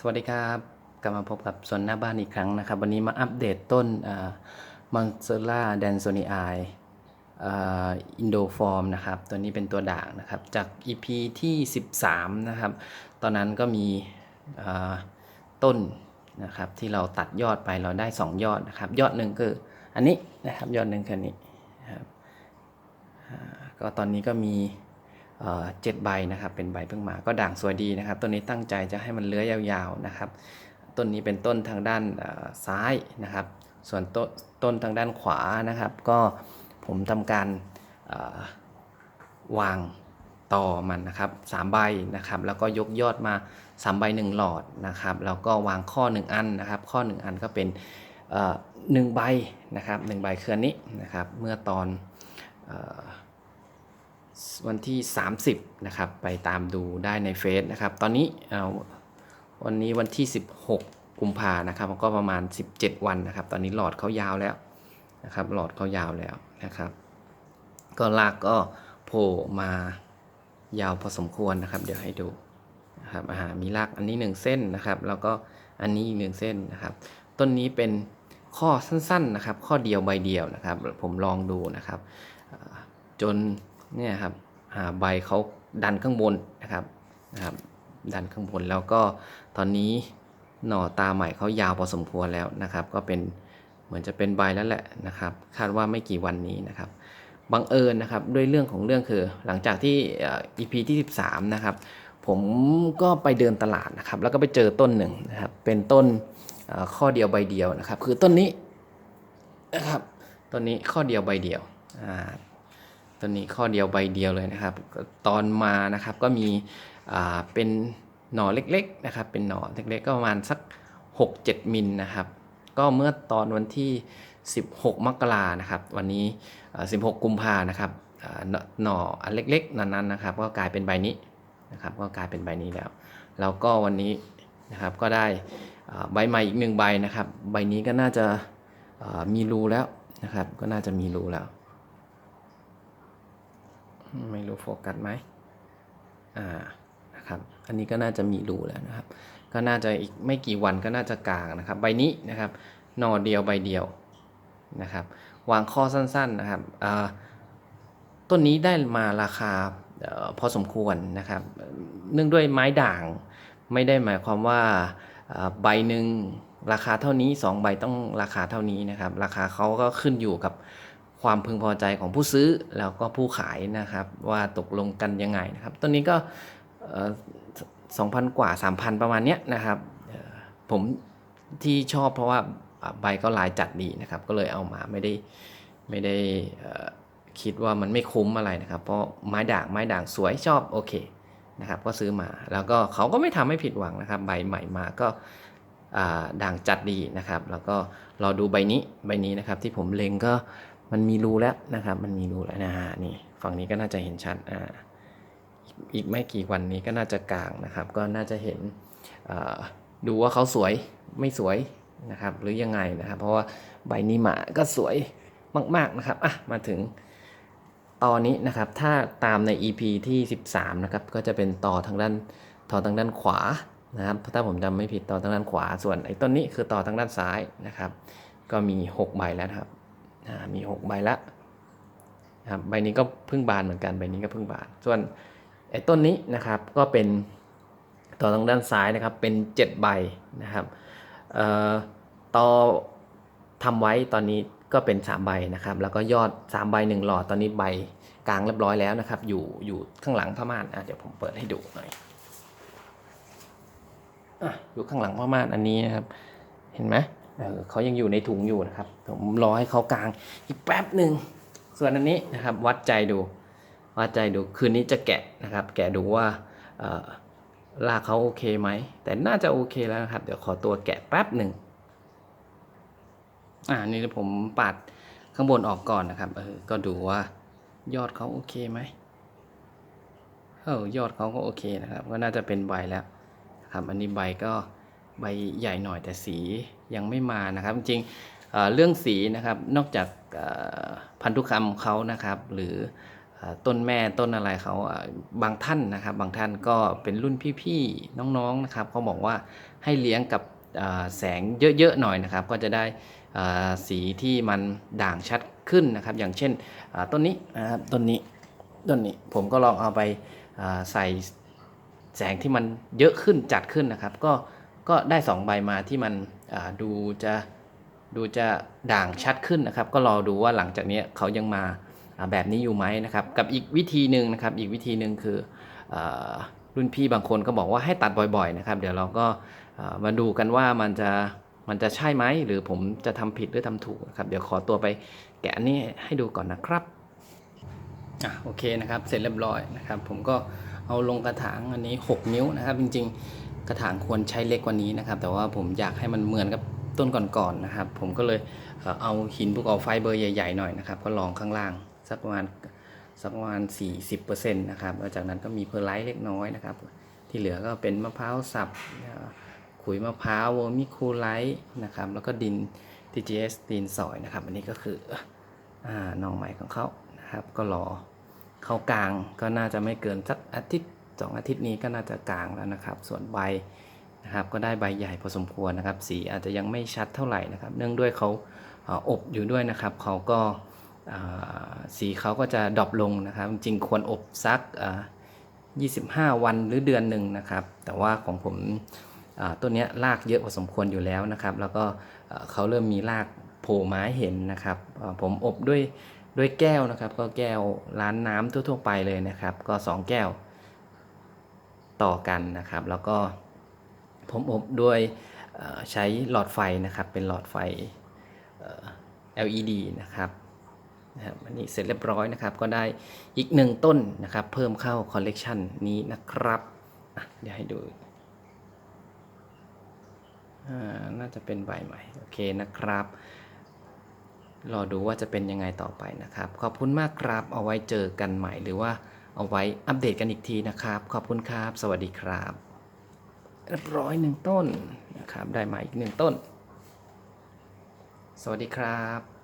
สวัสดีครับกลับมาพบกับสวนหน้าบ้านอีกครั้งนะครับ วันนี้มาอัปเดตต้นมอนเซล่าแดนโซนีไออินโดฟอร์มนะครับ ตัวนี้เป็นตัวด่างนะครับ จาก EP ที่ 13 นะครับ ตอนนั้นก็มีต้นนะครับที่เราตัดยอดไปเราได้ 2 ยอดนะครับ ยอดหนึ่งคืออันนี้นะครับยอดหนึ่งคืออันนี้นะครับก็ตอนนี้ก็มี เจ็ดใบนะครับ เป็นใบเพิ่งมาก็ด่างสวยดีนะครับ ต้นนี้ตั้งใจจะให้มันเลื้อยยาวๆนะครับ ต้นนี้เป็นต้นทางด้านซ้ายนะครับ ส่วนต้นต้นทางด้านขวานะครับ ก็ผมทำการวางต่อมันนะครับสามใบนะครับ แล้วก็ยกยอดมาสามใบหนึ่งหลอดนะครับ แล้วก็วางข้อหนึ่งอันนะครับ ข้อหนึ่งอันก็เป็นหนึ่งใบนะครับหนึ่งใบเคืออันนี้นะครับ เมื่อตอนอ่อ วันที่ 30 นะครับ ไปตามดูได้ในเฟซนะครับ ตอนนี้วันนี้วันที่ 16 กุมภานะครับก็ประมาณ 17 วันนะครับ ตอนนี้หลอดเขายาวแล้วนะครับ หลอดเขายาวแล้วนะครับ ก็ลากก็โผล่มายาวพอสมควรนะครับ เดี๋ยวให้ดูนะครับอ่ามีลากอันนี้ 1 เส้นนะครับ แล้วก็อันนี้อีกหนึ่งเส้นนะครับ ต้นนี้เป็นข้อสั้นๆนะครับ ข้อเดียวใบเดียวนะครับ ผมลองดูนะครับ จน เนี่ยครับใบเขาดันข้างบนนะครับนะครับ ดันข้างบนแล้วก็ตอนนี้หน่อตาใหม่เขายาวพอสมควรแล้วนะครับ ก็เป็นเหมือนจะเป็นใบแล้วแหละนะครับ คาดว่าไม่กี่วันนี้นะครับบังเอิญนะครับด้วยเรื่องของเรื่องคือ หลังจากที่อ่อ EP ที่ 13 นะครับ ผมก็ไปเดินตลาดนะครับ แล้วก็ไปเจอต้นหนึ่งนะครับ เป็นต้นข้อเดียวใบเดียวนะครับ คือต้นนี้นะครับต้นนี้ข้อเดียวใบเดียว ตัวนี้ข้อเดียวใบเดียวเลยนะครับ ตอนมานะครับก็มีเป็นหน่อเล็กๆนะครับ เป็นหน่อเล็กๆก็ประมาณสัก 6-7 มิลนะครับ ก็เมื่อตอนวันที่ 16 มกรานะครับ วันนี้ 16 กุมภานะครับหน่ออันเล็กๆ นั้นๆนะครับ ก็กลายเป็นใบนี้นะครับ ก็กลายเป็นใบนี้แล้ว แล้วก็วันนี้นะครับก็ได้ใบใหม่อีกหนึ่งใบนะครับ ใบนี้ก็น่าจะมีรูแล้วนะครับ ก็น่าจะมีรูแล้ว ไม่รู้โฟกัสไหมอ่านะครับอันนี้ก็น่าจะมีรูแล้วนะครับ ก็น่าจะอีกไม่กี่วันก็น่าจะกลางนะครับ ใบนี้นะครับหน่อเดียวใบเดียวนะครับ วางข้อสั้นๆนะครับอ่าต้นนี้ได้มาราคาออพอสมควรนะครับ เนื่องด้วยไม้ด่างไม่ได้หมายความว่าอ่าใบหนึ่งราคาเท่านี้สองใบต้องราคาเท่านี้นะครับ ราคาเขาก็ขึ้นอยู่กับ ความพึงพอใจของผู้ซื้อแล้วก็ผู้ขายนะครับ ว่าตกลงกันยังไงนะครับต้นนี้ก็สองพันกว่า 3,000 ประมาณเนี้ยนะครับผมที่ชอบเพราะว่าใบก็ลายจัดดีนะครับ ก็เลยเอามาไม่ได้ไม่ได้คิดว่ามันไม่คุ้มอะไรนะครับ เพราะไม้ด่างไม้ด่างสวยชอบโอเคนะครับก็ซื้อมาแล้วก็เขาก็ไม่ทำให้ผิดหวังนะครับ ใบใหม่มาก็ด่างจัดดีนะครับ แล้วก็รอดูใบนี้ใบนี้นะครับที่ผมเล็งก็ มันมีรูแล้วนะครับ มันมีรูแล้วนะฮะนี่ฝั่งนี้ก็น่าจะเห็นชัดอ่าอีกไม่กี่วันนี้ก็น่าจะกลางนะครับ ก็น่าจะเห็นดูว่าเขาสวยไม่สวยนะครับ หรือยังไงนะครับ เพราะว่าใบนี้มาก็สวยมากๆนะครับอะมาถึงตอนนี้นะครับ ถ้าตามใน EP ที่ 13 นะครับ ก็จะเป็นต่อทางด้านต่อทางด้านขวานะครับถ้าผมจำไม่ผิดต่อทางด้านขวาส่วนไอ้ต้นนี้คือต่อทางด้านซ้ายนะครับ ก็มี 6 ใบแล้วครับ มีหกใบละครับใบนี้ก็เพิ่งบานเหมือนกันใบนี้ก็เพิ่งบาน ส่วนไอ้ต้นนี้นะครับก็เป็นต่อทางด้านซ้ายนะครับเป็น 7 ใบนะครับต่อทำไว้ตอนนี้ก็เป็น 3 ใบนะครับ แล้วก็ยอด 3 ใบ 1 หลอดตอนนี้ใบกลางเรียบร้อยแล้วนะครับ อยู่อยู่ข้างหลังผ้าม่านอะเดี๋ยวผมเปิดให้ดูหน่อยอะอยู่ข้างหลังผ้าม่านอันนี้นะครับ เห็นไหม เเขายังอยู่ในถุงอยู่นะครับ ผมรอให้เขากลางอีกแป๊บหนึ่งส่วนอันนี้นะครับวัดใจดูวัดใจดูคืนนี้จะแกะนะครับ แกะดูว่าลากเขาโอเคไหม แต่น่าจะโอเคแล้วนะครับ เดี๋ยวขอตัวแกะแป๊บหนึ่งอ่านี่ผมปาดข้างบนออกก่อนนะครับเออก็ดูว่ายอดเขาโอเคไหมเออยอดเขาก็โอเคนะครับ ก็น่าจะเป็นใบแล้วครับ อันนี้ใบก็ ใบใหญ่หน่อยแต่สียังไม่มานะครับ จริงเรื่องสีนะครับนอกจากพันธุกรรมเขานะครับ หรือต้นแม่ต้นอะไรเขาบางท่านนะครับ บางท่านก็เป็นรุ่นพี่ๆน้องๆนะครับเขาบอกว่าให้เลี้ยงกับแสงเยอะๆหน่อยนะครับ ก็จะได้สีที่มันด่างชัดขึ้นนะครับ อย่างเช่นต้นนี้นะครับต้นนี้ต้นนี้ผมก็ลองเอาไปใส่แสงที่มันเยอะขึ้นจัดขึ้นนะครับ ก็ ก็ได้2ใบมาที่มันดูจะดูจะด่างชัดขึ้นนะครับ ก็รอดูว่าหลังจากนี้เขายังมาแบบนี้อยู่ไหมนะครับ กับอีกวิธีหนึ่งนะครับ อีกวิธีหนึ่งคืออรุ่นพี่บางคนก็บอกว่าให้ตัดบ่อยๆนะครับ เดี๋ยวเราก็มาดูกันว่ามันจะมันจะใช่ไหมหรือผมจะทำผิดหรือทำถูกนะครับ เดี๋ยวขอตัวไปแกะนี้ให้ดูก่อนนะครับอะโอเคนะครับ เสร็จเรียบร้อยนะครับ ผมก็เอาลงกระถางอันนี้ 6 นิ้วนะครับ จริง ๆ กระถางควรใช้เล็กกว่านี้นะครับ แต่ว่าผมอยากให้มันเหมือนกับต้นก่อนๆนะครับ ผมก็เลยเอาหินภูเขาไฟเบอร์ใหญ่ๆหน่อยนะครับ ก็ลองข้างล่างสักประมาณสักประมาณ 40%นะครับแล้วจากนั้นก็มีเพอร์ไลท์เล็กน้อยนะครับ ที่เหลือก็เป็นมะพร้าวสับขุยมะพร้าวเวอร์มิคูไลท์นะครับ แล้วก็ดิน TGS ดินสอยนะครับ อันนี้ก็คืออน้องใหม่ของเขานะครับ ก็รอเข้ากลางก็น่าจะไม่เกินสักอาทิตย์ สองอาทิตย์นี้ก็น่าจะกลางแล้วนะครับ ส่วนใบนะครับก็ได้ใบใหญ่พอสมควรนะครับ สีอาจจะยังไม่ชัดเท่าไหร่นะครับ เนื่องด้วยเขาอบอยู่ด้วยนะครับเขาก็สีเขาก็จะดรอปลงนะครับ จริงควรอบซักอ่า25 วันหรือเดือนหนึ่งนะครับ แต่ว่าของผมต้นนี้รากเยอะพอสมควรอยู่แล้วนะครับ แล้วก็เขาเริ่มมีรากโผล่มาให้เห็นนะครับ ผมอบด้วยด้วยแก้วนะครับ ก็แก้วร้านน้ำทั่วๆไปเลยนะครับ ก็ 2 แก้ว ต่อกันนะครับ แล้วก็ผมอบด้วยใช้หลอดไฟนะครับ เป็นหลอดไฟ LED นะครับนะครับอันนี้เสร็จเรียบร้อยนะครับ ก็ได้อีกหนึ่งต้นนะครับ เพิ่มเข้าคอลเลกชันนี้นะครับเดี๋ยวให้ดูอ่าน่าจะเป็นใบใหม่ โอเคนะครับ รอดูว่าจะเป็นยังไงต่อไปนะครับ ขอบคุณมากครับ เอาไว้เจอกันใหม่หรือว่า เอาไว้อัปเดตกันอีกทีนะครับ ขอบคุณครับ สวัสดีครับเรียบร้อยหนึ่งต้นนะครับ ได้มาอีกหนึ่งต้น สวัสดีครับ